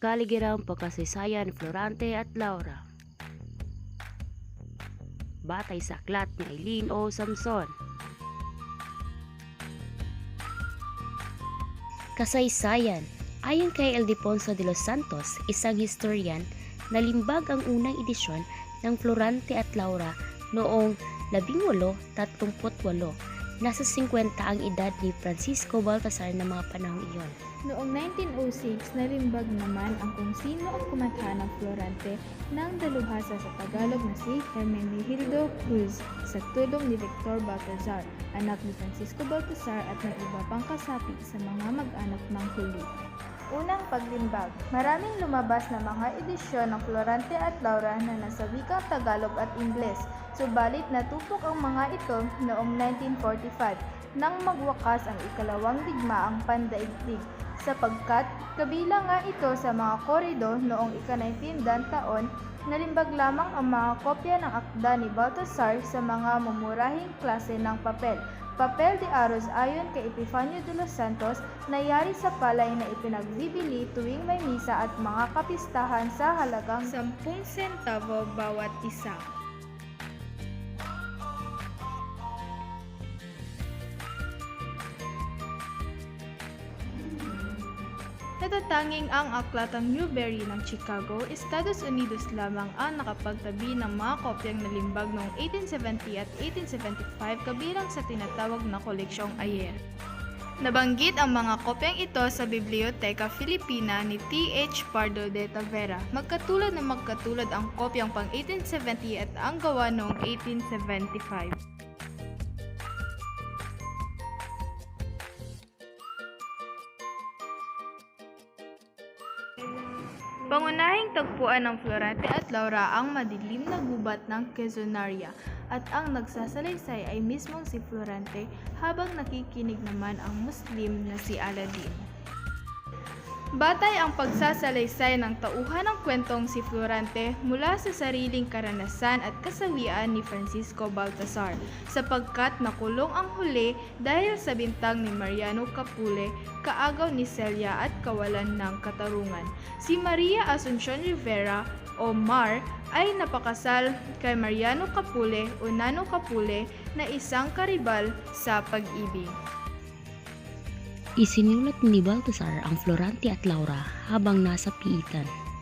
Kaligirang pagkasaysayan Florante at Laura. Batay sa aklat ni Eileen O. Samson. Kasaysayan Ayon kay Ildefonso de los Santos, isang historian, nalimbag ang unang edisyon ng Florante at Laura noong 1838. Nasa 50 ang edad ni Francisco Baltasar ng mga panahong iyon. Noong 1906, nalimbag naman ang kung sino ang kumatha ng Florante ng dalubhasa sa Tagalog na si Hermenegildo Cruz sa tulong ni Victor Baltazar, anak ni Francisco Baltazar at ng iba pang kasapi sa mga mag-anak ng huli. Unang paglimbag, maraming lumabas na mga edisyon ng Florante at Laura na nasa wikang Tagalog at Ingles, subalit natupok ang mga ito noong 1945 nang magwakas ang ikalawang digmaang pandaigdig. Sapagkat kabilang nga ito sa mga korido noong ika-19 taon, nalimbag lamang ang mga kopya ng akda ni Baltasar sa mga mumurahing klase ng papel. Papel de Aros ayon kay Epifanio de los Santos na yari sa palay na ipinagbibili tuwing may misa at mga kapistahan sa halagang 10 sentavo bawat isa. Natatanging ang aklatang Newbery ng Chicago, Estados Unidos lamang ang nakapagtabi ng mga kopyang nalimbag noong 1870 at 1875 kabilang sa tinatawag na koleksyong Ayer. Nabanggit ang mga kopyang ito sa Biblioteka Filipina ni T.H. Pardo de Tavera. Magkatulad na magkatulad ang kopyang pang 1870 at ang gawa noong 1875. Pangunahing tagpuan ng Florante at Laura ang madilim na gubat ng Quezonaria at ang nagsasalaysay ay mismong si Florante habang nakikinig naman ang Muslim na si Aladdin. Batay ang pagsasalaysay ng tauhan ng kwentong si Florante mula sa sariling karanasan at kasawian ni Francisco Baltasar sapagkat nakulong ang huli dahil sa bintang ni Mariano Capule, kaagaw ni Celia at kawalan ng katarungan. Si Maria Asuncion Rivera o Mar ay napakasal kay Mariano Capule o Nano Capule na isang karibal sa pag-ibig. Isinulat ni Baltasar ang Florante at Laura habang nasa piitan.